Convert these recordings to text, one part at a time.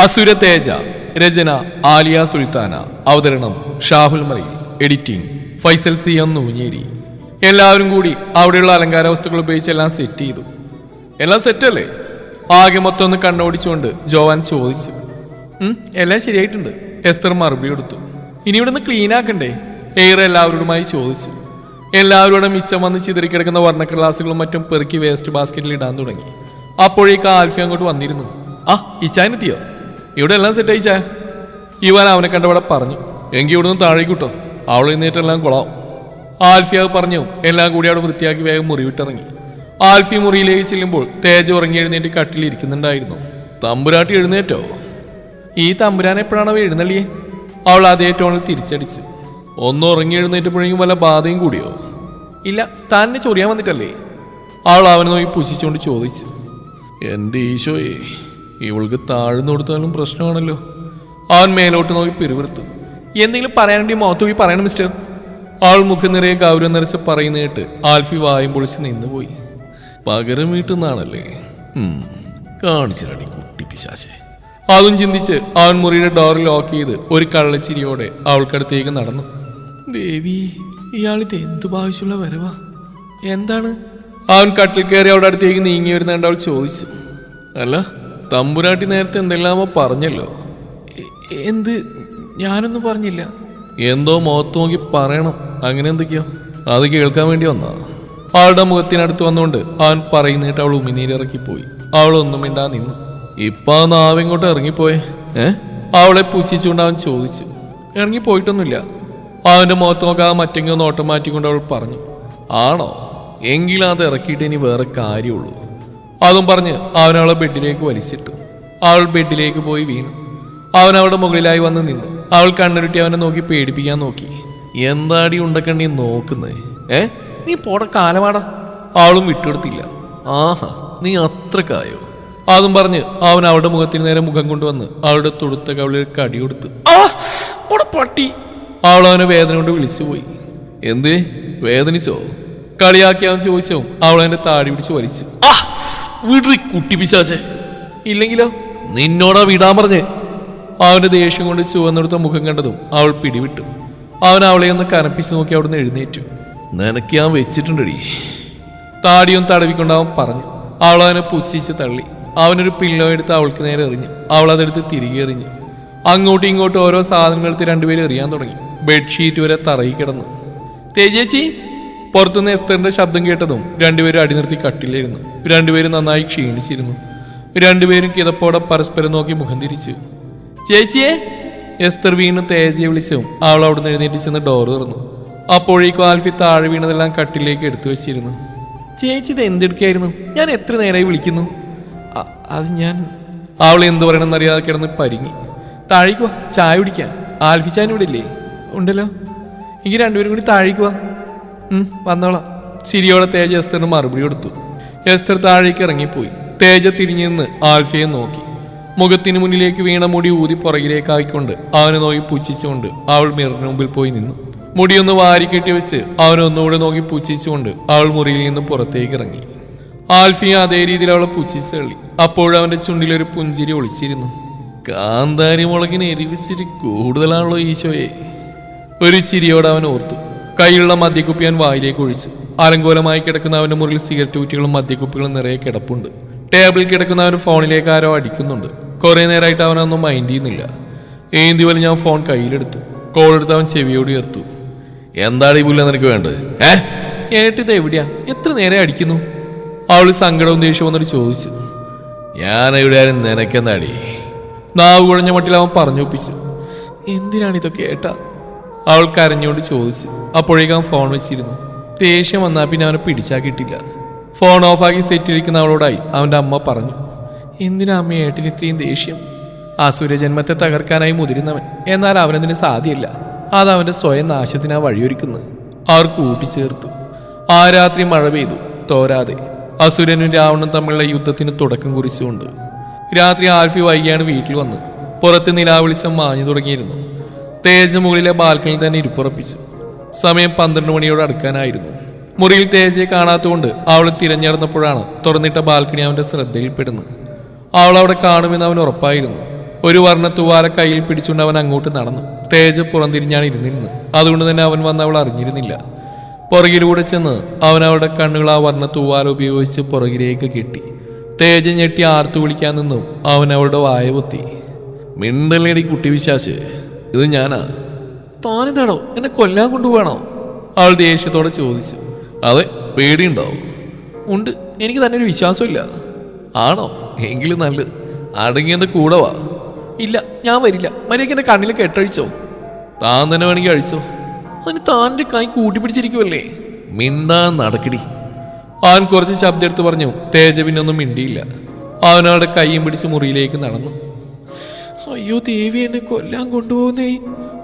അസുര തേജ രചന ആലിയ സുൽത്താന അവതരണം ഷാഹുൽ മറി editing Faisal C M Noonjeri. എല്ലാവരും കൂടി അവിടെയുള്ള അലങ്കാര വസ്തുക്കൾ ഉപയോഗിച്ച് എല്ലാം സെറ്റ് ചെയ്തു. എല്ലാം സെറ്റല്ലേ ആകെ മൊത്തം ഒന്ന് കണ്ണോടിച്ചുകൊണ്ട് ജോവാൻ ചോദിച്ചു. "ഉം, എല്ലാം ശരിയായിട്ടുണ്ട്. എസ്തർ മറുപടി കൊടുത്തു. ഇനി ഇവിടുന്ന് ക്ലീൻ ആക്കണ്ടേ? എയർ എല്ലാവരോടുമായി ചോദിച്ചു. എല്ലാവരോടും മിച്ചം വന്ന് ചിതറിക്കിടക്കുന്ന വർണക്കടലാസുകളും മറ്റും പെറുക്കി വേസ്റ്റ് ബാസ്ക്കറ്റിൽ ഇടാൻ തുടങ്ങി. അപ്പോഴേക്ക് ആൽഫി അങ്ങോട്ട് വന്നിരുന്നു. ആ ഇച്ചാനെത്തിയോ ഇവിടെ എല്ലാം സെറ്റ് അയച്ചാ ഇവാൻ അവനെ കണ്ടവിടെ പറഞ്ഞു എങ്കിൽ ഇവിടുന്ന് താഴേക്ക് കിട്ടോ അവൾ എഴുന്നേറ്റെല്ലാം കൊളാവും ആൽഫിയ പറഞ്ഞു എല്ലാം കൂടി അവിടെ വൃത്തിയാക്കി വേഗം മുറിവിട്ടിറങ്ങി ആൽഫി മുറിയിലേക്ക് ചെല്ലുമ്പോൾ തേജ ഉറങ്ങി എഴുന്നേറ്റ് കട്ടിൽ ഇരിക്കുന്നുണ്ടായിരുന്നു. തമ്പുരാട്ടി എഴുന്നേറ്റോ? ഈ തമ്പുരാൻ എപ്പോഴാണ് എഴുന്നള്ളിയേ? അവൾ അതേ ടോണിൽ തിരിച്ചടിച്ച്. ഒന്ന് ഉറങ്ങി എഴുന്നേറ്റപ്പോഴേക്കും വല്ല ബാധയും കൂടിയോ? ഇല്ല താനെ ചൊറിയാൻ വന്നിട്ടല്ലേ? അവൾ അവനെ നോക്കി പുച്ഛിച്ചുകൊണ്ട് ചോദിച്ചു. എന്റെ ഈശോയെ ഇവൾക്ക് താഴ്ന്നു കൊടുത്താലും പ്രശ്നമാണല്ലോ. അവൻ മേലോട്ട് നോക്കി പിരിവിർത്തു എന്തെങ്കിലും പറയാനുണ്ടി മുഖത്ത് പോയി പറയണം മിസ്റ്റർ ആൾ മുഖം നിറയെ ഗൗരവം നിറച്ച് പറയുന്ന കേട്ട് ആൽഫി വായും പൊളിച്ച് നിന്നുപോയി. പകരം വീട്ടുന്നാണല്ലേ കാണിച്ചിരടി കുട്ടി പിശാശെ. അതും ചിന്തിച്ച് അവൻ മുറിയുടെ ഡോർ ലോക്ക് ചെയ്ത് ഒരു കള്ളച്ചിരിയോടെ അവൾക്കടുത്തേക്ക് നടന്നു. ദേവി ഇയാളിത് എന്തു ഭാവശ്യമുള്ള വരവാ? എന്താണ്? അവൻ കട്ടിൽ കയറി അവളുടെ അടുത്തേക്ക് നീങ്ങി വരുന്ന കണ്ട് അവൾ ചോദിച്ചു. അല്ല തമ്പുരാട്ടി നേരത്തെ എന്തെല്ലാമോ പറഞ്ഞല്ലോ. എന്ത്? ഞാനൊന്നും പറഞ്ഞില്ല. എന്തോ മുഖത്ത് നോക്കി പറയണം. അങ്ങനെ എന്തൊക്കെയോ? അത് കേൾക്കാൻ വേണ്ടി വന്നാ അവളുടെ മുഖത്തിനടുത്ത് വന്നുകൊണ്ട് അവൻ പറയുന്നിട്ട് അവൾ ഉമിനീരിറക്കിപ്പോയി. പോയി ഒന്നും മിണ്ടാ നിന്നു. ഇപ്പൊ ആ നാവിങ്ങോട്ട് ഇറങ്ങിപ്പോയെ? ഏ? അവളെ പുച്ഛിച്ചുകൊണ്ട് അവൻ ചോദിച്ചു. ഇറങ്ങിപ്പോയിട്ടൊന്നുമില്ല. അവന്റെ മുഖത്ത് നോക്കാതെ മറ്റെങ്കിലും നോട്ടം മാറ്റിക്കൊണ്ട് അവൾ പറഞ്ഞു. ആണോ? എങ്കിലും അത് ഇറക്കിയിട്ട് ഇനി വേറെ കാര്യമുള്ളൂ. അതും പറഞ്ഞ് അവനവളെ ബെഡിലേക്ക് വലിച്ചിട്ടു. അവൾ ബെഡിലേക്ക് പോയി വീണു. അവൻ അവളുടെ മുകളിലായി വന്ന് നിന്നു അവൾ കണ്ണുരുട്ടി അവനെ നോക്കി പേടിപ്പിക്കാൻ നോക്കി. എന്താടി ഉണ്ടക്കണ്ണി നോക്കുന്നേ? ഏ? നീ പോട കാലമാടാ. അവളും വിട്ടുകൊടുത്തില്ല. ആഹാ നീ അത്രക്കായോ? അതും പറഞ്ഞ് അവൻ അവളുടെ മുഖത്തിന് നേരെ മുഖം കൊണ്ടുവന്ന് അവളുടെ തുടുത്ത കവിളിൽ കടി കൊടുത്ത്. ആ പോടാ പട്ടി. അവൾ അവനെ വേദന കൊണ്ട് വിളിച്ചു പോയി. എന്ത്? വേദനിച്ചോ? കളിയാക്കി അവൻ ചോദിച്ചോ അവൾ അവന്റെ താടി പിടിച്ച് വലിച്ചു. ആ വിടറി കുട്ടി പിശാചെ. ഇല്ലെങ്കിലോ? നിന്നോടാ വിടാൻ പറഞ്ഞ്. അവന്റെ ദേഷ്യം കൊണ്ട് ചുവന്നെടുത്ത മുഖം കണ്ടതും അവൾ പിടിവിട്ടു. അവൻ അവളെ ഒന്ന് കനപ്പിച്ചു നോക്കി അവിടുന്ന് എഴുന്നേറ്റു. നിനക്ക് ഞാൻ വെച്ചിട്ടുണ്ടടി. താടിയും തടവിക്കൊണ്ട് പറഞ്ഞു. അവൾ അവനെ പുച്ഛിച്ച് തള്ളി. അവനൊരു പില്ലോ എടുത്ത് അവൾക്ക് നേരെ എറിഞ്ഞു. അവൾ അതെടുത്ത് തിരികെ എറിഞ്ഞു. അങ്ങോട്ടും ഇങ്ങോട്ടും ഓരോ സാധനങ്ങൾ എടുത്ത് രണ്ടുപേരും എറിയാൻ തുടങ്ങി. ബെഡ്ഷീറ്റ് വരെ തറയി കിടന്നു. തേജേച്ചി പുറത്തുനിന്ന് എസ്തറിന്റെ ശബ്ദം കേട്ടതും രണ്ടുപേരും അടിനിർത്തി കട്ടിലിരുന്നു രണ്ടുപേരും നന്നായി ക്ഷീണിച്ചിരുന്നു. രണ്ടുപേരും കിതപ്പോടെ പരസ്പരം നോക്കി മുഖം തിരിച്ചു. ചേച്ചിയെ! എസ്തർ വീണ് തേജയെ വിളിച്ചും അവൾ നിന്ന് എഴുന്നേറ്റ് ചെന്ന് ഡോർ തുറന്നു. അപ്പോഴേക്കും ആൽഫി താഴെ വീണതെല്ലാം കട്ടിലേക്ക് എടുത്തു വെച്ചിരുന്നു. ചേച്ചി ഇത് എന്തെടുക്കായിരുന്നു? ഞാൻ എത്ര നേരമായി വിളിക്കുന്നു? അത് ഞാൻ അവൾ എന്ത് പറയണമെന്ന് അറിയാതെ കിടന്ന് പരിങ്ങി. താഴേക്ക് വാ ചായ കുടിക്കാൻ ആൽഫി ചാൻ ഇവിടെ ഇല്ലേ? ഉണ്ടല്ലോ. എങ്കിൽ രണ്ടുപേരും കൂടി താഴേക്ക് വാ. ഉം, വന്നോളാം. ചിരിയോടെ തേജ എസ്തറിന് മറുപടി കൊടുത്തു. എസ്തർ താഴേക്ക് ഇറങ്ങിപ്പോയി. തേജ തിരിഞ്ഞു നിന്ന് ആൽഫയെ നോക്കി. മുഖത്തിന് മുന്നിലേക്ക് വീണ മുടി ഊതി പുറകിലേക്കായിക്കൊണ്ട് അവനെ നോക്കി പുച്ഛിച്ചുകൊണ്ട് അവൾ മിറിന് മുമ്പിൽ പോയി നിന്നു. മുടിയൊന്ന് വാരിക്കെട്ടി വെച്ച് അവനൊന്നുകൂടെ നോക്കി പുച്ഛിച്ചുകൊണ്ട് അവൾ മുറിയിൽ നിന്ന് പുറത്തേക്ക് ഇറങ്ങി. ആൽഫിയ അതേ രീതിയിൽ അവളെ പുച്ഛിച്ച് തള്ളി. അപ്പോഴവന്റെ ചുണ്ടിലൊരു പുഞ്ചിരി ഒളിച്ചിരുന്നു. കാന്താരി മുളകിന് എരിവിച്ചിരി കൂടുതലാണല്ലോ ഈശോയെ. ഒരു ചിരിയോടെ അവൻ ഓർത്തു. കൈയുള്ള മദ്യക്കുപ്പി ഞാൻ വായിലേക്ക് ഒഴിച്ച്. അലങ്കോലമായി കിടക്കുന്ന അവന്റെ മുറിയിൽ സിഗരറ്റ് കുറ്റികളും മദ്യക്കുപ്പികളും നിറയെ കിടപ്പുണ്ട്. ടേബിളിൽ കിടക്കുന്ന അവൻ ഫോണിലേക്ക് ആരോ അടിക്കുന്നുണ്ട്. കുറേ നേരമായിട്ട് അവനൊന്നും മൈൻഡ് ചെയ്യുന്നില്ല. ഏന്തി പോലെ ഞാൻ ഫോൺ കയ്യിലെടുത്തു. കോൾ എടുത്ത് അവൻ ചെവിയോട് ഉയർത്തു. എന്താണ് ഈ പുല്ല നിനക്ക് വേണ്ടത്? ഏ? ഏട്ടിത് എവിടെയാ? എത്ര നേരെ അടിക്കുന്നു? അവൾ സങ്കടവും ദേഷ്യം വന്നിട്ട് ചോദിച്ചു. ഞാൻ എവിടെയാലും നിനക്കെന്താടി? നാവ് കുഴഞ്ഞ മട്ടിൽ അവൻ പറഞ്ഞൊപ്പിച്ചു. എന്തിനാണ് ഇതൊക്കെ ഏട്ടാ? അവൾ കരഞ്ഞുകൊണ്ട് ചോദിച്ചു അപ്പോഴേക്കും ഫോൺ വെച്ചിരുന്നു. ദേഷ്യം വന്നാൽ പിന്നെ അവനെ പിടിച്ചാ കിട്ടില്ല. ഫോൺ ഓഫാക്കി സെറ്റിലിരിക്കുന്ന അവളോടായി അവന്റെ അമ്മ പറഞ്ഞു എന്തിനാ അമ്മ ഏട്ടിന് ഇത്രയും ദേഷ്യം? ആ സൂര്യജന്മത്തെ തകർക്കാനായി മുതിരുന്നവൻ എന്നാൽ അവനതിന് സാധ്യല്ല. അത് അവന്റെ സ്വയം നാശത്തിനാ വഴിയൊരുക്കുന്നത്. അവർ കൂട്ടിച്ചേർത്തു. ആ രാത്രി മഴ പെയ്തു തോരാതെ. അസുരനും രാവണനും തമ്മിലുള്ള യുദ്ധത്തിന് തുടക്കം കുറിച്ചുകൊണ്ട്. രാത്രി ആൽഫി വൈകിയാണ് വീട്ടിൽ വന്നത്. പുറത്ത് നിലാവിളിച്ചം മാഞ്ഞു തുടങ്ങിയിരുന്നു. തേജ മുകളിലെ ബാൽക്കണിയിൽ തന്നെ ഇരിപ്പുറപ്പിച്ചു. സമയം പന്ത്രണ്ട് മണിയോട് അടുക്കാനായിരുന്നു. മുറിയിൽ തേജയെ കാണാത്തതുകൊണ്ട് അവൾ തിരഞ്ഞെടുന്നപ്പോഴാണ് തുറന്നിട്ട ബാൽക്കണി അവന്റെ ശ്രദ്ധയിൽപ്പെടുന്നത്. അവൾ അവിടെ കാണുമെന്ന് അവൻ ഉറപ്പായിരുന്നു. ഒരു വർണ തുവാല കയ്യിൽ പിടിച്ചുകൊണ്ട് അവൻ അങ്ങോട്ട് നടന്നു. തേജ പുറംതിരിഞ്ഞാണ് ഇരുന്നിരുന്നത്. അതുകൊണ്ട് തന്നെ അവൻ വന്ന് അവൾ അറിഞ്ഞിരുന്നില്ല. പുറകിലൂടെ ചെന്ന് അവൻ അവളുടെ കണ്ണുകൾ ആ വർണ തൂവാല ഉപയോഗിച്ച് പുറകിലേക്ക് കെട്ടി. തേജ ഞെട്ടി ആർത്തു വിളിക്കാൻ നിന്നും. അവൻ അവളുടെ വായ പൊത്തി. മിണ്ടലേടി കുട്ടി വിശ്വാസ് ഇത് ഞാനാ. താനിതാണോ എന്നെ കൊല്ലാൻ കൊണ്ടുപോകണോ അവൾ ദേഷ്യത്തോടെ ചോദിച്ചു. അതെ പേടിയുണ്ടാവും. ഉണ്ട്. എനിക്ക് തന്നെ ഒരു വിശ്വാസമില്ല. ആണോ? എങ്കിലും നല്ലത്. അടങ്ങി കൂടവാ ഇല്ല ഞാൻ വരില്ല. മര്യാദയ്ക്ക് എന്റെ കണ്ണിൽ കെട്ടഴിച്ചോ താൻ തന്നെ വേണമെങ്കിൽ അഴിച്ചോ? അതിന് താന്റെ കൈ കൂട്ടിപ്പിടിച്ചിരിക്കുമല്ലേ മിണ്ടാ നടക്കടി. അവൻ കുറച്ച് ശബ്ദം എടുത്ത് പറഞ്ഞു. തേജ പിന്നൊന്നും മിണ്ടിയില്ല. അവനവിടെ കൈയും പിടിച്ച് മുറിയിലേക്ക് നടന്നു. അയ്യോ ദേവി എന്നെ കൊല്ലാൻ കൊണ്ടുപോകുന്നേ.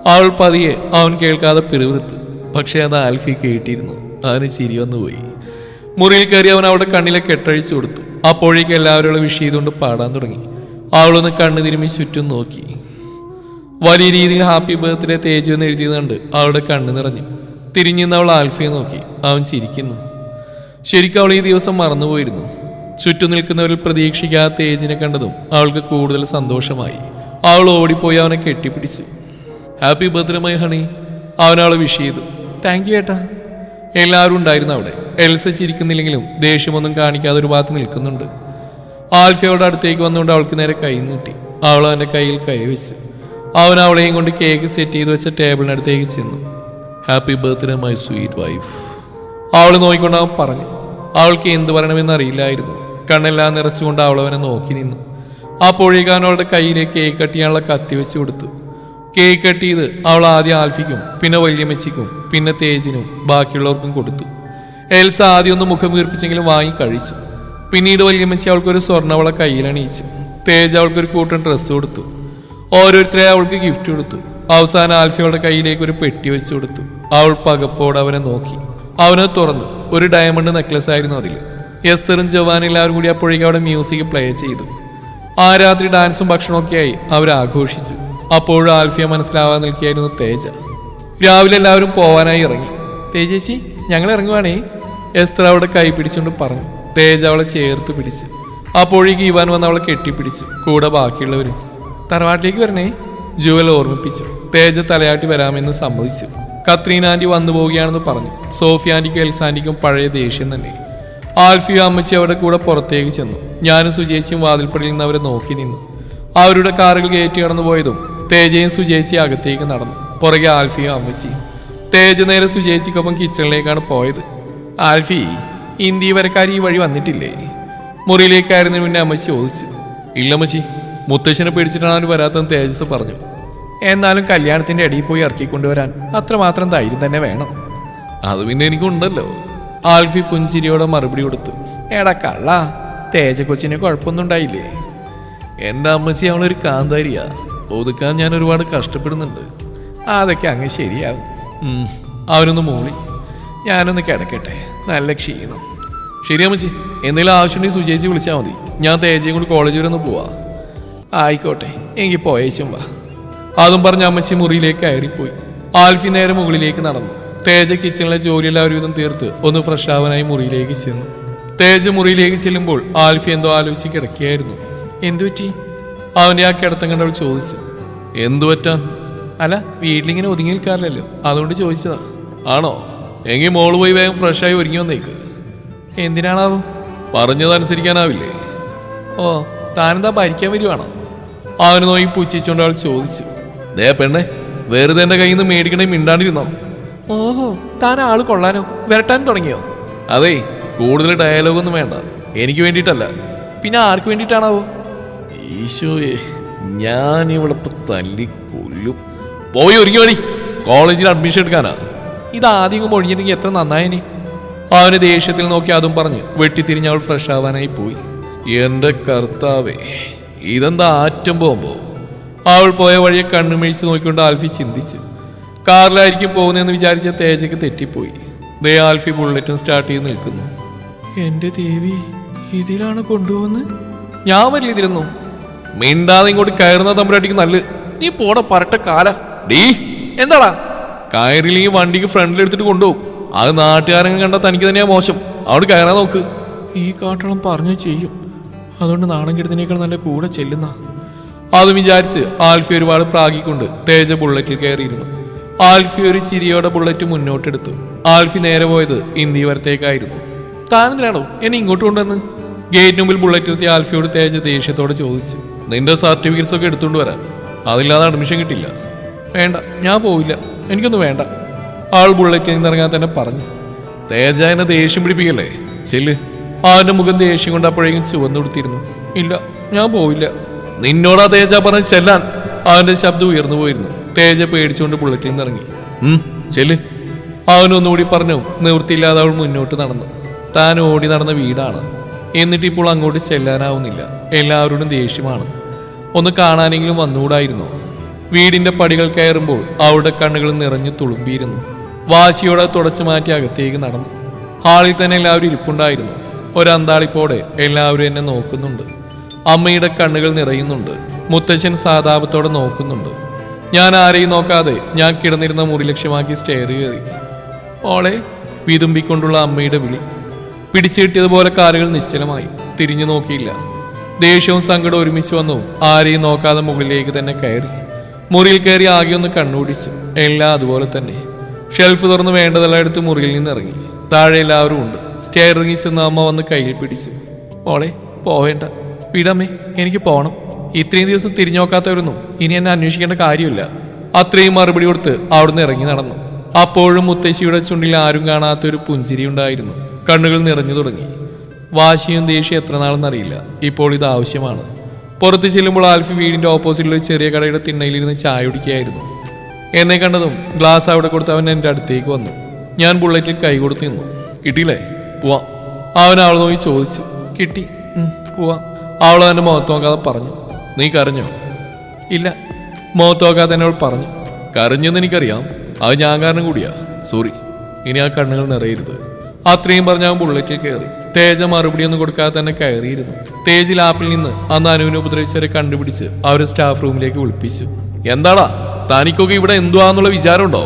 അവൾ പതിയെ അവൻ കേൾക്കാതെ പിറുവിറുത്ത് പക്ഷേ അത് ആൽഫി കേട്ടിരുന്നു. അവന് ചിരി വന്നുപോയി. മുറിയിൽ കയറി അവൻ അവളുടെ കണ്ണിലെ കെട്ടഴിച്ചു കൊടുത്തു. അപ്പോഴേക്ക് എല്ലാവരും വിഷ് ചെയ്തുകൊണ്ട് പാടാൻ തുടങ്ങി. അവളൊന്ന് കണ്ണു തിരുമ്മി ചുറ്റും നോക്കി. വലിയ രീതിയിൽ ഹാപ്പി ബർത്ത്ഡേ തേജു എന്ന് എഴുതിയത് കണ്ട് അവളുടെ കണ്ണു നിറഞ്ഞു. തിരിഞ്ഞിന്ന് അവൾ ആൽഫിയെ നോക്കി. അവൻ ചിരിക്കുന്നു. ശരിക്കും അവൾ ഈ ദിവസം മറന്നുപോയിരുന്നു. ചുറ്റു നിൽക്കുന്നവരിൽ പ്രതീക്ഷിക്കാത്ത തേജിനെ കണ്ടതും അവൾക്ക് കൂടുതൽ സന്തോഷമായി. അവൾ ഓടിപ്പോയി അവനെ കെട്ടിപ്പിടിച്ചു. ഹാപ്പി ബർത്ത്ഡേ മൈ ഹണി അവനവളെ വിഷ് ചെയ്തു. താങ്ക് യു ഏട്ടാ. എല്ലാവരും ഉണ്ടായിരുന്നു അവിടെ. എൽസ ചിരിക്കുന്നില്ലെങ്കിലും ദേഷ്യമൊന്നും കാണിക്കാതെ ഒരു ഭാഗത്ത് നിൽക്കുന്നുണ്ട്. ആൽഫിയോടെ അടുത്തേക്ക് വന്നുകൊണ്ട് അവൾക്ക് നേരെ കൈ നീട്ടി. അവൾ അവന്റെ കയ്യിൽ കൈ വെച്ച്. അവൻ അവളെയും കൊണ്ട് കേക്ക് സെറ്റ് ചെയ്ത് വെച്ച ടേബിളിനടുത്തേക്ക് ചെന്നു. Happy birthday my sweet wife അവൾ നോക്കിക്കൊണ്ട് അവൻ പറഞ്ഞു. അവൾക്ക് എന്ത് പറയണമെന്ന് അറിയില്ലായിരുന്നു. കണ്ണെല്ലാം നിറച്ചുകൊണ്ട് അവളവനെ നോക്കി നിന്നു. അപ്പോഴേക്ക് അവളുടെ കയ്യിലേക്ക് കേക്ക് കട്ടി അയാളെ കത്തി വെച്ച് കൊടുത്തു. കേക്ക് കട്ടിയത് അവൾ ആദ്യം ആൽഫിക്കും പിന്നെ വല്യമ്മച്ചിക്കും പിന്നെ തേജിനും ബാക്കിയുള്ളവർക്കും കൊടുത്തു. എൽസ ആദ്യം ഒന്ന് മുഖം വീർപ്പിച്ചെങ്കിലും വാങ്ങി കഴിച്ചു. പിന്നീട് വല്യമ്മച്ചി അവൾക്കൊരു സ്വർണവള കയ്യിലണിയിച്ചു തേജ് അവൾക്കൊരു കൂട്ടം ഡ്രസ്സ് കൊടുത്തു. ഓരോരുത്തരെ അവൾക്ക് ഗിഫ്റ്റ് കൊടുത്തു. അവസാനം ആൽഫി അവളുടെ കയ്യിലേക്ക് ഒരു പെട്ടി വെച്ച് കൊടുത്തു. അവൾ പകപ്പോടെ അവനെ നോക്കി. അവനെ തുറന്നു. ഒരു ഡയമണ്ട് നെക്ലസ് ആയിരുന്നു അതിൽ എസ്തറും ജവാനും എല്ലാവരും കൂടി അപ്പോഴേക്കും അവിടെ മ്യൂസിക് പ്ലേ ചെയ്തു. ആ രാത്രി ഡാൻസും ഭക്ഷണമൊക്കെയായി അവർ ആഘോഷിച്ചു. അപ്പോഴും ആൽഫിയ മനസ്സിലാവാൻ നിൽക്കുകയായിരുന്നു തേജ. രാവിലെ എല്ലാവരും പോവാനായി ഇറങ്ങി. തേജേശി ഞങ്ങൾ ഇറങ്ങുവാണേ. എസ്ത്ര അവിടെ കൈ പിടിച്ചുകൊണ്ട് പറഞ്ഞു. തേജ അവളെ ചേർത്ത് പിടിച്ചു. അപ്പോഴേക്ക് ഇവാൻ വന്ന് അവളെ കെട്ടിപ്പിടിച്ചു. കൂടെ ബാക്കിയുള്ളവരും. തറവാട്ടിലേക്ക് വരണേ. ജുവൽ ഓർമ്മിപ്പിച്ചു. തേജ തലയാട്ടി വരാമെന്ന് സമ്മതിച്ചു. കത്രീൻ ആന്റി വന്നു പോവുകയാണെന്ന് പറഞ്ഞു. സോഫി എൽസാന്റിക്കും എൽസ പഴയ ദേഷ്യം തന്നെ. ആൽഫിയും അമ്മച്ചി അവരുടെ കൂടെ പുറത്തേക്ക് ചെന്നു. ഞാനും സുജേച്ചിയും വാതിൽപ്പടിയിൽ നിന്ന് അവരെ നോക്കി നിന്നു. അവരുടെ കാറുകൾ കയറ്റി കടന്നു പോയതും തേജയും സുജേച്ചി അകത്തേക്ക് നടന്നു. പുറകെ ആൽഫിയും അമ്മച്ചിയും തേജ നേരെ സുജേച്ചിക്കൊപ്പം കിച്ചണിലേക്കാണ് പോയത്. ആൽഫി ഇന്ത്യ വരക്കാർ ഈ വഴി വന്നിട്ടില്ലേ? മുറിയിലേക്കായിരുന്നു പിന്നെ അമ്മച്ചി ചോദിച്ചു. ഇല്ല അമ്മച്ചി മുത്തശ്ശനെ പേടിച്ചിട്ടാണ് അവർ വരാത്തെന്ന് തേജസ് പറഞ്ഞു. എന്നാലും കല്യാണത്തിന്റെ അടിയിൽ പോയി ഇറക്കിക്കൊണ്ടുവരാൻ അത്രമാത്രം ധൈര്യം തന്നെ വേണം. അത് പിന്നെ എനിക്കുണ്ടല്ലോ. ആൽഫി പുഞ്ചിരിയോടെ മറുപടി കൊടുത്തു. എടാ കള്ള തേജ കൊച്ചിന് കുഴപ്പമൊന്നും ഉണ്ടായില്ലേ എന്റെ അമ്മച്ചി അവളൊരു കാന്താരിയാ. ഒതുക്കാൻ ഞാൻ ഒരുപാട് കഷ്ടപ്പെടുന്നുണ്ട്. അതൊക്കെ അങ്ങ് ശരിയാകും ഉം, അവനൊന്ന് മൂളി. ഞാനൊന്ന് കിടക്കട്ടെ. നല്ല ക്ഷീണം. ശരി അമ്മച്ചി എന്തെങ്കിലും ആവശ്യമുണ്ടെങ്കിൽ സുജേച്ചി വിളിച്ചാൽ മതി. ഞാൻ തേജയും കൂടി കോളേജ് വരെ ഒന്ന് പോവാ. ആയിക്കോട്ടെ എങ്കിൽ പോയേച്ചും വാ. അതും പറഞ്ഞ അമ്മച്ചി മുറിയിലേക്ക് കയറിപ്പോയി. ആൽഫി നേരെ മുകളിലേക്ക് നടന്നു. തേജ കിച്ചണിലെ ജോലിയെല്ലാം ഒരുവിധം തീർത്ത് ഒന്ന് ഫ്രഷ് ആവാനായി മുറിയിലേക്ക് ചെന്നു. തേജ മുറിയിലേക്ക് ചെല്ലുമ്പോൾ ആൽഫി എന്തോ ആലോചിച്ച് കിടക്കുകയായിരുന്നു. എന്തു പറ്റി? അവന്റെ ആ കിടത്തം കണ്ടവൾ ചോദിച്ചു. എന്തു പറ്റാൻ അല്ല വീട്ടിലിങ്ങനെ ഒതുങ്ങി നിൽക്കാറില്ലല്ലോ. അതുകൊണ്ട് ചോദിച്ചതാ. ആണോ? എങ്കിൽ മോൾ പോയി വേഗം ഫ്രഷായി ഒരുങ്ങി വന്നേക്ക്. എന്തിനാണാവോ? പറഞ്ഞതനുസരിക്കാനാവില്ലേ ഓ താനെന്താ ഭരിക്കാൻ വരുവാണോ? അവന് നോക്കി പുച്ഛിച്ചുകൊണ്ട് അവൾ ചോദിച്ചു. ദേ പെണ്ണേ വെറുതെ എന്റെ കയ്യിൽ നിന്ന് മേടിക്കണേ മിണ്ടാണ്ടിരുന്നോ? ഓഹോ താൻ ആൾ കൊള്ളാനോ? വരട്ടാൻ തുടങ്ങിയോ? അതെ കൂടുതൽ ഡയലോഗ് ഒന്നും വേണ്ട. എനിക്ക് വേണ്ടിയിട്ടല്ല. പിന്നെ ആർക്ക് വേണ്ടിട്ടാണാവോ ഈശോയെ ഞാൻ ഇവിടുത്തെ തല്ലി കൊല്ലും പോയി ഒരുങ്ങി വഴി കോളേജിൽ അഡ്മിഷൻ എടുക്കാനാ. ഇത് ആദ്യം ഒഴിഞ്ഞിട്ടെങ്കിൽ എത്ര നന്നായനി. അവന് ദേഷ്യത്തിൽ നോക്കി അതും പറഞ്ഞ് വെട്ടിത്തിരിഞ്ഞ് അവൾ ഫ്രഷ് ആവാനായി പോയി. എന്റെ കർത്താവേ ഇതെന്താ ആറ്റം പോകുമ്പോ? അവൾ പോയ വഴിയെ കണ്ണുമിഴിച്ച് നോക്കിക്കൊണ്ട് ആൽഫി ചിന്തിച്ചു. കാറിലായിരിക്കും പോകുന്നതെന്ന് വിചാരിച്ച തേജയ്ക്ക് തെറ്റിപ്പോയി. ദേ ആൽഫി ബുള്ളറ്റും സ്റ്റാർട്ട് ചെയ്ത് നിൽക്കുന്നു. എന്റെ ദേവി ഇതിലാണ് കൊണ്ടുപോകുന്നത്? ഞാൻ വരില്ല ഇതിരുന്നു മിണ്ടാതെ ഇങ്ങോട്ട് കയറുന്ന തമ്പുരാട്ടിക്ക് നല്ല നീ പോട പറട്ട കാല. ഡീ എന്താടാ? കയറില്ലെങ്കിൽ വണ്ടിക്ക് ഫ്രണ്ടിൽ എടുത്തിട്ട് കൊണ്ടുപോകും. അത് നാട്ടുകാരങ്ങ് കണ്ട തനിക്ക് തന്നെയാ മോശം. അവിടെ കയറാൻ നോക്ക്. ഈ കാട്ടളം പറഞ്ഞു ചെയ്യും. അതുകൊണ്ട് നാണം കെടുത്തിനേക്കാൾ നല്ല കൂടെ ചെല്ലുന്ന. അത് വിചാരിച്ച് ആൽഫി ഒരുപാട് പ്രാഗിക്കൊണ്ട് തേജ ബുള്ളറ്റിൽ കയറിയിരുന്നു. ആൽഫി ഒരു ചിരിയോടെ ബുള്ളറ്റ് മുന്നോട്ടെടുത്തു. ആൽഫി നേരെ പോയത് ഇന്ത്യ വരത്തേക്കായിരുന്നു താനെന്തിനാണോ എന്നെ ഇങ്ങോട്ട് കൊണ്ടുവന്ന്? ഗേറ്റ് മുമ്പിൽ ബുള്ളറ്റ് നിർത്തി ആൽഫിയോട് തേജ ദേഷ്യത്തോടെ ചോദിച്ചു. നിന്റെ സർട്ടിഫിക്കറ്റ്സ് ഒക്കെ എടുത്തുകൊണ്ട് വരാൻ അതില്ലാതെ അഡ്മിഷൻ കിട്ടില്ല. വേണ്ട ഞാൻ പോവില്ല. എനിക്കൊന്നും വേണ്ട. ആൾ ബുള്ളറ്റ് എന്നിറങ്ങാൻ തന്നെ പറഞ്ഞു. തേജ എന്നെ ദേഷ്യം പിടിപ്പിക്കല്ലേ? ചെല്ല്. ആന്റെ മുഖം ദേഷ്യം കൊണ്ട് അപ്പോഴേക്കും ചുവന്നു കൊടുത്തിരുന്നു. ഇല്ല ഞാൻ പോവില്ല. നിന്നോടാ തേജ പറഞ്ഞ് ചെല്ലാൻ. ആന്റെ ശബ്ദം ഉയർന്നു പോയിരുന്നു. തേജ പേടിച്ചുകൊണ്ട് ബുള്ളറ്റിൽ നിന്ന് ഇറങ്ങി ചെൽ അവനൊന്നുകൂടി പറഞ്ഞു നിവൃത്തിയില്ലാതെ അവൾ മുന്നോട്ട് നടന്നു. താൻ ഓടി നടന്ന വീടാണ്. എന്നിട്ട് ഇപ്പോൾ അങ്ങോട്ട് ചെല്ലാനാവുന്നില്ല. എല്ലാവരോടും ദേഷ്യമാണ്. ഒന്ന് കാണാനെങ്കിലും വന്നുകൂടായിരുന്നു. വീടിന്റെ പടികൾ കയറുമ്പോൾ അവളുടെ കണ്ണുകൾ നിറഞ്ഞു തുളുമ്പിയിരുന്നു. വാശിയോടെ തുടച്ചു മാറ്റി അകത്തേക്ക് നടന്നു. ഹാളിൽ തന്നെ എല്ലാവരും ഇരിപ്പുണ്ടായിരുന്നു. ഒരന്താളിപ്പോടെ എല്ലാവരും എന്നെ നോക്കുന്നുണ്ട്. അമ്മയുടെ കണ്ണുകൾ നിറയുന്നുണ്ട്. മുത്തശ്ശൻ സാതാപത്തോടെ നോക്കുന്നുണ്ട്. ഞാൻ ആരെയും നോക്കാതെ ഞാൻ കിടന്നിരുന്ന മുറി ലക്ഷ്യമാക്കി സ്റ്റെയർ കയറി. ഓളെ വിതുമ്പിക്കൊണ്ടുള്ള അമ്മയുടെ വിളി. പിടിച്ചു കിട്ടിയതുപോലെ കാലുകൾ നിശ്ചലമായി. തിരിഞ്ഞു നോക്കിയില്ല. ദേഷ്യവും സങ്കടവും ഒരുമിച്ച് വന്നു ആരെയും നോക്കാതെ മുകളിലേക്ക് തന്നെ കയറി. മുറിയിൽ കയറി ആകെ ഒന്ന് കണ്ണുപിടിച്ചു. എല്ലാം അതുപോലെ തന്നെ. ഷെൽഫ് തുറന്ന് വേണ്ടതെല്ലാം എടുത്ത് മുറിയിൽ നിന്ന് ഇറങ്ങി താഴെ എല്ലാവരും ഉണ്ട്. സ്റ്റെയർ ഇറങ്ങി ചെന്ന് അമ്മ വന്ന് കയ്യിൽ പിടിച്ചു. ഓളെ പോവേണ്ട. വിടമ്മേ എനിക്ക് പോണം. ഇത്രയും ദിവസം തിരിഞ്ഞു നോക്കാത്തവരൊന്നും ഇനി എന്നെ അന്വേഷിക്കേണ്ട കാര്യമില്ല. അത്രയും മറുപടി കൊടുത്ത് അവിടുന്ന് ഇറങ്ങി നടന്നു. അപ്പോഴും മുത്തശ്ശിയുടെ ചുണ്ടിൽ ആരും കാണാത്ത ഒരു പുഞ്ചിരി ഉണ്ടായിരുന്നു. കണ്ണുകൾ നിറഞ്ഞു തുടങ്ങി. വാശിയും ദേഷ്യം എത്ര നാളെന്നറിയില്ല ഇപ്പോൾ ഇത് ആവശ്യമാണ്. പുറത്ത് ചെല്ലുമ്പോൾ ആൽഫി വീടിന്റെ ഓപ്പോസിറ്റിലെ ചെറിയ കടയുടെ തിണ്ണയിലിരുന്ന് ചായ കുടിക്കുകയായിരുന്നു. എന്നെ കണ്ടതും ഗ്ലാസ് അവിടെ കൊടുത്ത് അവൻ എന്റെ അടുത്തേക്ക് വന്നു. ഞാൻ ബുള്ളറ്റിൽ കൈ കൊടുത്ത് നിന്നു. കിട്ടിയില്ലേ? പോവാം. അവൻ അവൾ നോക്കി ചോദിച്ചു. കിട്ടി. പോവാം. അവൾ അവന്റെ മുഖത്ത് നോക്കാതെ പറഞ്ഞു. നീ കരഞ്ഞോ ഇല്ല മുഖത്ത് എന്നോട് പറഞ്ഞു. കരഞ്ഞെന്ന് എനിക്കറിയാം. അത് ഞാൻ കാരണം കൂടിയാ. സോറി ഇനി ആ കണ്ണുകൾ നിറയരുത്. അത്രയും പറഞ്ഞ ബുള്ളറ്റിൽ കയറി. തേജ മറുപടി ഒന്നും കൊടുക്കാതെ തന്നെ കയറിയിരുന്നു. തേജ് ലാപ്പിൽ നിന്ന് അന്ന് അനുവിനെ ഉപദ്രവിച്ചവരെ കണ്ടുപിടിച്ച് അവരെ സ്റ്റാഫ് റൂമിലേക്ക് വിളിപ്പിച്ചു. എന്താടാ തനിക്കൊക്കെ ഇവിടെ എന്തുവാന്നുള്ള വിചാരമുണ്ടോ?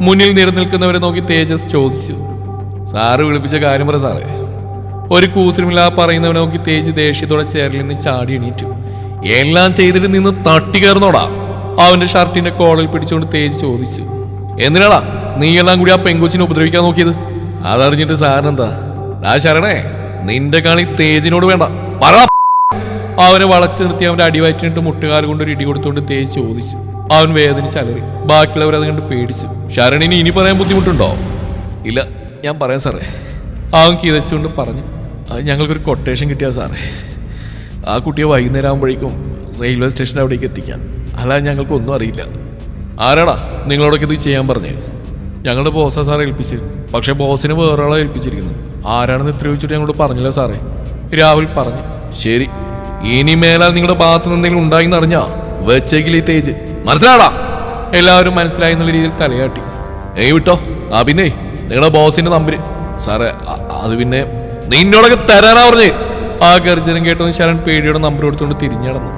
മുന്നിൽ നിരനിൽക്കുന്നവരെ നോക്കി തേജസ് ചോദിച്ചു. സാറ് വിളിപ്പിച്ച കാര്യം പറ സാറേ. ഒരു കൂസലുമില്ല പറയുന്നവനെ നോക്കി തേജ് ദേഷ്യത്തോടെ ചേരലിൽ നിന്ന് ചാടി എണീറ്റു. എല്ലാം ചെയ്തിട്ട് നിന്ന് തട്ടി കയറുന്നോടാ. അവന്റെ ഷർട്ടിന്റെ കോളിൽ പിടിച്ചുകൊണ്ട് തേജ് ചോദിച്ചു. എന്തിനാടാ നീ എല്ലാം കൂടി ആ പെങ്കുച്ചിനെ ഉപദ്രവിക്കാൻ നോക്കിയത്? അതറിഞ്ഞിട്ട് സാറിനെന്താ? ആ ശരണേ നിന്റെ കളി തേജിനോട് വേണ്ട. പറ. അവനെ വളച്ചു നിർത്തി അവന്റെ അടിവയറ്റിനിട്ട് മുട്ടുകാർ കൊണ്ട് ഒരു ഇടി കൊടുത്തുകൊണ്ട് തേജ് ചോദിച്ചു. അവൻ വേദനിച്ച് അലറി. ബാക്കിയുള്ളവർ അത് കണ്ട് പേടിച്ചു. ശരണിന് ഇനി പറയാൻ ബുദ്ധിമുട്ടുണ്ടോ? ഇല്ല ഞാൻ പറയാം സാറേ. അവൻ കിതച്ചുകൊണ്ട് പറഞ്ഞു. അത് ഞങ്ങൾക്കൊരു കൊട്ടേഷൻ കിട്ടിയാ സാറേ? ആ കുട്ടിയെ വൈകുന്നേരം ആകുമ്പോഴേക്കും റെയിൽവേ സ്റ്റേഷൻ അവിടേക്ക് എത്തിക്കാൻ. അല്ലാതെ ഞങ്ങൾക്കൊന്നും അറിയില്ല. ആരാടാ? നിങ്ങളോടൊക്കെ ഇത് ചെയ്യാൻ പറഞ്ഞേ? ഞങ്ങളുടെ ബോസാ സാറെ ഏൽപ്പിച്ച്. പക്ഷെ ബോസിന് വേറൊരാളെ ഏൽപ്പിച്ചിരിക്കുന്നു. ആരാണെന്ന് ഇത്ര ചോദിച്ചിട്ട് ഞങ്ങളോട് പറഞ്ഞില്ല സാറേ. രാഹുൽ പറഞ്ഞു. ശരി. ഇനി മേലാൽ നിങ്ങളുടെ ഭാഗത്ത് എന്തെങ്കിലും ഉണ്ടായി എന്നറിഞ്ഞാ വെച്ചെങ്കിൽ ഈ തേജ്. മനസ്സിലാടാ എല്ലാവരും മനസ്സിലായി എന്നുള്ള രീതിയിൽ തലയാട്ടി. ഏയ് വിട്ടോ ആ പിന്നെ നിങ്ങളുടെ ബോസിന്റെ നമ്പര്. സാറേ അത് പിന്നെ നിന്നോടൊക്കെ തരാനാ പറഞ്ഞേ. ആ ഗർജനം കേട്ടതും ശരൺ പേടിയോടെ നമ്പർ കൊടുത്തുകൊണ്ട് തിരിഞ്ഞു നടന്നു.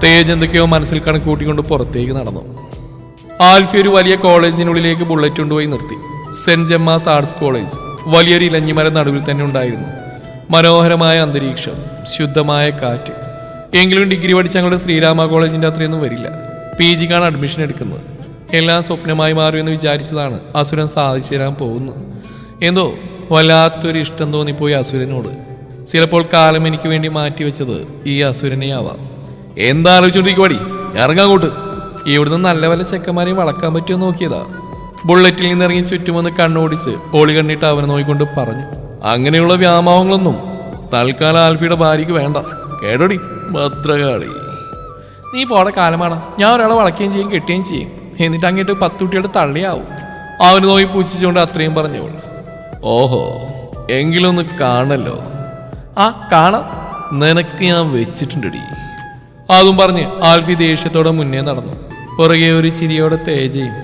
തേജ് എന്തൊക്കെയോ മനസ്സിൽ കണക്ക് കൂട്ടിക്കൊണ്ട് പുറത്തേക്ക് നടന്നു. ആൽഫി ഒരു വലിയ കോളേജിനുള്ളിലേക്ക് ബുള്ളറ്റ് കൊണ്ടുപോയി നിർത്തി. സെന്റ് ജമ്മാസ് ആർട്സ് കോളേജ് വലിയൊരു ഇലഞ്ഞിമരം നടുവിൽ തന്നെ ഉണ്ടായിരുന്നു. മനോഹരമായ അന്തരീക്ഷം ശുദ്ധമായ കാറ്റ്. എങ്കിലും ഡിഗ്രി പഠിച്ച ഞങ്ങളുടെ ശ്രീരാമ കോളേജിന്റെ അത്രയൊന്നും വരില്ല. പി ജിക്കാണ് അഡ്മിഷൻ എടുക്കുന്നത്. എല്ലാം സ്വപ്നമായി മാറുമെന്ന് വിചാരിച്ചതാണ് അസുരൻ സാധിച്ചു തരാൻ പോകുന്നത്. എന്തോ വല്ലാത്തൊരു ഇഷ്ടം തോന്നിപ്പോയി അസുരനോട്. ചിലപ്പോൾ കാലം എനിക്ക് വേണ്ടി മാറ്റിവെച്ചത് ഈ അസുരനെയാവാം. എന്താ ആലോചിച്ചോണ്ടിരിക്കുവാടി? ഇറങ്ങാങ്ങോട്ട് ഇവിടുന്ന് നല്ല വല്ല ചെക്കന്മാരെ വളക്കാൻ പറ്റുമോ നോക്കിയതാ. ബുള്ളറ്റിൽ നിന്നിറങ്ങി ചുറ്റുമെന്ന് കണ്ണോടിച്ച് ഓളി കണ്ണിട്ട് അവനെ നോക്കിക്കൊണ്ട് പറഞ്ഞു. അങ്ങനെയുള്ള വ്യാമോഹങ്ങളൊന്നും തൽക്കാലം ആൽഫിയുടെ ഭാര്യയ്ക്ക് വേണ്ട. കേടോടി? ഭദ്രകാളി. നീ പോടെ കാലമാണ് ഞാൻ ഒരാളെ വളയ്ക്കുകയും ചെയ്യും കെട്ടുകയും ചെയ്യും. എന്നിട്ട് അങ്ങോട്ട് പത്ത് കുട്ടികളുടെ തള്ളിയാവും. അവന് നോയി പൂച്ചിച്ചുകൊണ്ട് അത്രയും പറഞ്ഞവൾ ഓഹോ എങ്കിലൊന്ന് കാണല്ലോ. ആ കാണ നിനക്ക് ഞാൻ വെച്ചിട്ടുണ്ടടി. അതും പറഞ്ഞ് ആൽഫി ദേഷ്യത്തോടെ മുന്നേ നടന്നു. പുറകെ ഒരു ചിരിയോടെ തേജയും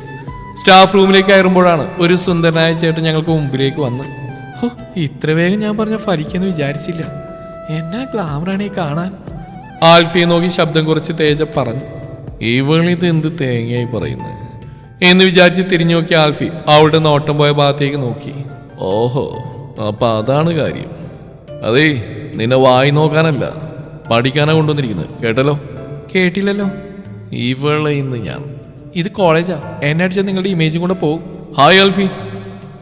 സ്റ്റാഫ് റൂമിലേക്ക് കയറുമ്പോഴാണ് ഒരു സുന്ദരനായ ചേട്ടൻ ഞങ്ങൾക്ക് മുമ്പിലേക്ക് വന്ന് ഇത്ര വേഗം ഞാൻ പറഞ്ഞ ഫലിക്കെന്ന് വിചാരിച്ചില്ല. എന്നാ ഗ്ലാമറാണേ കാണാൻ? ആൽഫിയെ നോക്കി ശബ്ദം കുറച്ച് തേജ പറഞ്ഞു ഇവളിത് എന്ത് തേങ്ങയായി പറയുന്നത് എന്ന് വിചാരിച്ച് തിരിഞ്ഞു നോക്കിയ ആൽഫി അവളുടെ നോട്ടം പോയ ഭാഗത്തേക്ക് നോക്കി. ഓഹോ അപ്പൊ അതാണ് കാര്യം. അതേ നിന്നെ വായി നോക്കാനല്ല പഠിക്കാനാ കൊണ്ടുവന്നിരിക്കുന്നത്. കേട്ടല്ലോ? കേട്ടില്ലല്ലോ. ഇവളെ ഇന്ന് ഞാൻ. ഇത് കോളേജാ. എന്നെ അടിച്ചാൽ നിങ്ങളുടെ ഇമേജും കൂടെ പോകും. ഹായ് അൽഫി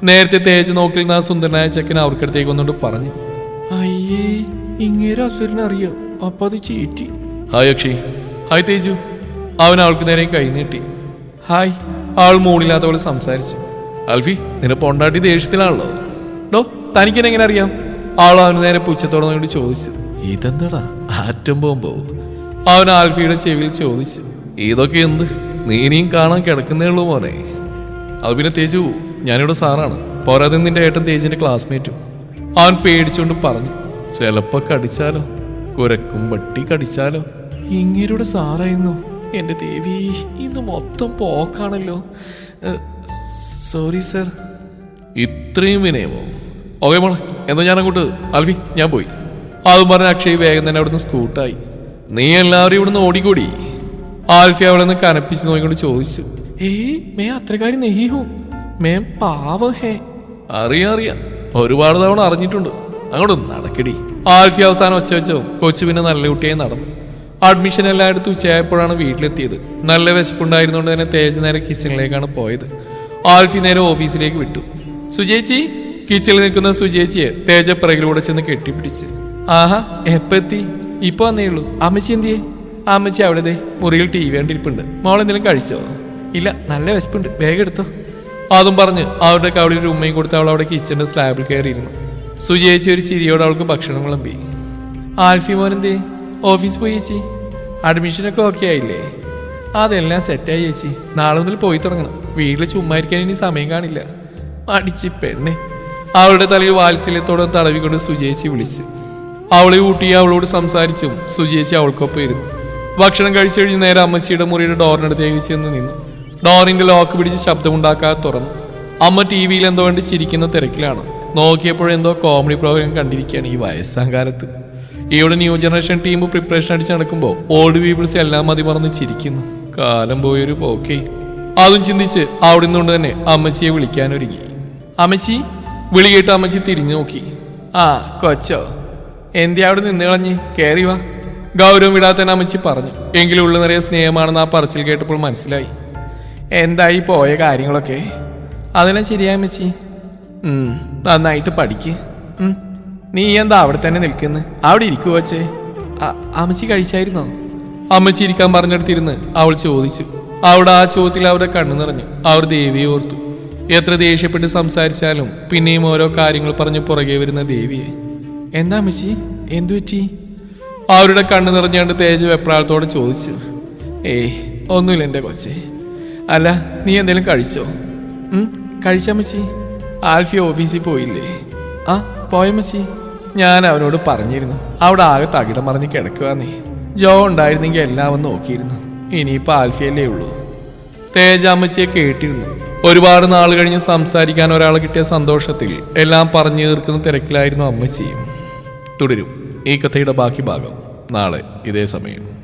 നേരത്തെ തേജ് നോക്കിൽ നിന്ന് ആ സുന്ദരനായ ചെക്കൻ അവർക്കടുത്തേക്ക് വന്നുകൊണ്ട് പറഞ്ഞു. അയ്യേ ഇങ്ങേരെ അസുരനെ അറിയാം? അപ്പൊ അത് ചീറ്റി. Hi Akshi hi Teju. അവൻ അവൾക്ക് നേരെ കൈ നീട്ടി. ഹായ് ആൾ മൂണില്ലാത്ത പോലെ സംസാരിച്ചു. അൽഫി നിന്നെ പൊണ്ടാട്ടി ദേഷ്യത്തിലാണല്ലോ. ഡോ തനിക്കെന്നെ എങ്ങനെ അറിയാം? അവന് നേരെ പുച്ഛത്തോടെ നോക്കി ചോദിച്ചു ഇതെന്താടാ? ആറ്റം ബോംബോ? അവൻ ആൽഫിയുടെ ചെവിയിൽ ചോദിച്ചു. ഇതൊക്കെ എന്ത്? നീ ഇനിയും കാണാൻ കിടക്കുന്നേ ഉള്ളൂ മോനെ. അത് പിന്നെ തേജു ഞാനിവിടെ സാറാണ്. പോരാതെ നിന്റെ ഏട്ടൻ തേജിന്റെ ക്ലാസ്മേറ്റും അവൻ പേടിച്ചുകൊണ്ട് പറഞ്ഞു. ചിലപ്പോ കടിച്ചാലോ? കുരക്കും വട്ടി കടിച്ചാലോ? ഇങ്ങേരുടെ സാറായിരുന്നു. എന്റെ ദേവി ഇന്ന് മൊത്തം പോക്കാണല്ലോ. സോറി സർ ഇത്രയും വിനയമോ ഓക്കെ മോളെ എന്നാ ഞാൻ അങ്ങോട്ട് അൽവി ഞാൻ പോയി. അതും പറഞ്ഞ അക്ഷയ് വേഗം തന്നെ അവിടുന്ന് സ്കൂട്ടായി. നീ എല്ലാവരും ഇവിടുന്ന് ഓടിക്കൂടി? ആൽഫി അവളെ നിന്ന് കനപ്പിച്ച് നോക്കിക്കൊണ്ട് ചോദിച്ചു. ഏയ് മേ അത്രക്കാരി നെയ്യൂ? മേ പാവ ഹേ. അറിയാം അറിയാം. ഒരുപാട് തവണ അറിഞ്ഞിട്ടുണ്ട്. അങ്ങോട്ട് നടക്കടി. ആൽഫി അവസാനം ഒച്ച വെച്ചോ കൊച്ചു പിന്നെ നല്ല കുട്ടിയായി നടന്നു. അഡ്മിഷൻ എല്ലാം എല്ലായിടത്തും ഉച്ചയായപ്പോഴാണ് വീട്ടിലെത്തിയത്. നല്ല വിശപ്പുണ്ടായിരുന്നുകൊണ്ട് തന്നെ തേജ് നേരെ കിച്ചണിലേക്കാണ് പോയത്. ആൽഫി നേരെ ഓഫീസിലേക്ക് വിട്ടു. സുജേച്ചി കിച്ചണിൽ നിൽക്കുന്ന സുജേച്ചിയെ തേജ പിറകിലൂടെ ചെന്ന് കെട്ടിപ്പിടിച്ച്. ആഹാ എപ്പെത്തി ഇപ്പൊ വന്നേ ഉള്ളൂ. അമ്മച്ചി എന്തിയെ? അമ്മച്ചി അവിടെ മുറിയിൽ ടി വി കണ്ടിരിപ്പുണ്ട്. മോൾ എന്തെങ്കിലും കഴിച്ചോ? ഇല്ല നല്ല വിശപ്പുണ്ട്. വേഗം എടുത്തോ? അതും പറഞ്ഞ് അവരുടെ കവളിൽ ഒരു ഉമ്മയും കൊടുത്ത് അവൾ അവിടെ കിച്ചണിന്റെ സ്ലാബിൽ കയറിയിരുന്നു. സുജേച്ചി ഒരു ചിരിയോടെ അവൾക്ക് ഭക്ഷണം വിളമ്പി. ആൽഫി മോനെന്തേ ഓഫീസ് പോയി ചേച്ചി? അഡ്മിഷനൊക്കെ ഓക്കെ ആയില്ലേ? അതെല്ലാം സെറ്റായി ചേച്ചി. നാളെ മുതൽ പോയി തുടങ്ങണം. വീട്ടിൽ ചുമ്മാ ഇരിക്കാൻ ഇനി സമയം കാണില്ല. അടിച്ച് പെണ്ണെ. അവളുടെ തലയിൽ വാത്സല്യത്തോടെ തടവിക്കൊണ്ട് സുജേശി വിളിച്ചു. അവളെ ഊട്ടി അവളോട് സംസാരിച്ചും സുജേശി അവൾക്കൊപ്പം ഇരുന്നു. ഭക്ഷണം കഴിച്ചു കഴിഞ്ഞ് നേരെ അമ്മച്ചിയുടെ മുറിയുടെ ഡോറിനടുത്തേക്ക് ചെന്ന് നിന്നു. ഡോറിന്റെ ലോക്ക് പിടിച്ച് ശബ്ദമുണ്ടാക്കാതെ തുറന്നു. അമ്മ ടി വിയിൽ എന്തോ കണ്ട് ചിരിക്കുന്ന തിരക്കിലാണ്. നോക്കിയപ്പോഴെന്തോ കോമഡി പ്രോഗ്രാം കണ്ടിരിക്കുകയാണ് ഈ വയസ്സാം കാലത്ത് ഇവിടെ ന്യൂ ജനറേഷൻ ടീം പ്രിപ്പറേഷൻ അടിച്ച് നടക്കുമ്പോൾ ഓൾഡ് പീപ്പിൾസ് എല്ലാം മതി പറഞ്ഞ് ചിരിക്കുന്നു. കാലം പോയൊരു പോക്കേ. അതും ചിന്തിച്ച് അവിടെ നിന്നുകൊണ്ട് തന്നെ അമ്മച്ചിയെ വിളിക്കാനൊരുങ്ങി. അമ്മച്ചി വിളി കേട്ട് അമ്മച്ചി തിരിഞ്ഞു നോക്കി. ആ കൊച്ചോ എന്തി അവിടെ നിന്ന് കളഞ്ഞ്? കയറി വാ. ഗൗരവം വിടാത്തന്നെ അമ്മച്ചി പറഞ്ഞു. എങ്കിലും ഉള്ളു നിറയെ സ്നേഹമാണെന്ന് ആ പറച്ചിൽ കേട്ടപ്പോൾ മനസ്സിലായി. എന്തായി പോയ കാര്യങ്ങളൊക്കെ? അതെല്ലാം ശരിയാ അമ്മച്ചി. നന്നായിട്ട് പഠിക്ക്. നീ എന്താ അവിടെ തന്നെ നിൽക്കുന്നു? അവിടെ ഇരിക്കുക വച്ചേ അമ്മച്ചി കഴിച്ചായിരുന്നോ? അമ്മച്ചി ഇരിക്കാൻ പറഞ്ഞെടുത്തിരുന്ന് അവൾ ചോദിച്ചു. അവിടെ ആ ചോദ്യത്തിൽ അവരുടെ കണ്ണു നിറഞ്ഞു. അവർ ദേവിയെ ഓർത്തു. എത്ര ദേഷ്യപ്പെട്ട് സംസാരിച്ചാലും പിന്നെയും ഓരോ കാര്യങ്ങൾ പറഞ്ഞ് പുറകെ വരുന്ന ദേവിയെ. എന്താ മിസ്സി എന്തു പറ്റി? അവരുടെ കണ്ണു നിറഞ്ഞുകൊണ്ട് തേജ വെപ്രാളത്തോടെ ചോദിച്ചു. ഏയ് ഒന്നുമില്ല എന്റെ കൊച്ചേ. അല്ല നീ എന്തെങ്കിലും കഴിച്ചോ? ഉം, മിസ്സി ആൽഫി ഓഫീസിൽ പോയില്ലേ? ആ പോയ മിസ്സി ഞാൻ അവനോട് പറഞ്ഞിരുന്നു. അവിടെ ആകെ തകിടം മറിഞ്ഞ് കിടക്കുക നീ ജോ ഉണ്ടായിരുന്നെങ്കിൽ എല്ലാം ഒന്ന് നോക്കിയിരുന്നു. ഇനിയിപ്പോൾ ആൽഫിയല്ലേ ഉള്ളൂ. തേജ അമ്മച്ചിയെ കേട്ടിരുന്നു. ഒരുപാട് നാൾ കഴിഞ്ഞ് സംസാരിക്കാൻ ഒരാളെ കിട്ടിയ സന്തോഷത്തിൽ എല്ലാം പറഞ്ഞു തീർക്കുന്ന തിരക്കിലായിരുന്നു അമ്മച്ചിയും. തുടരും ഈ കഥയുടെ ബാക്കി ഭാഗം നാളെ ഇതേ സമയം.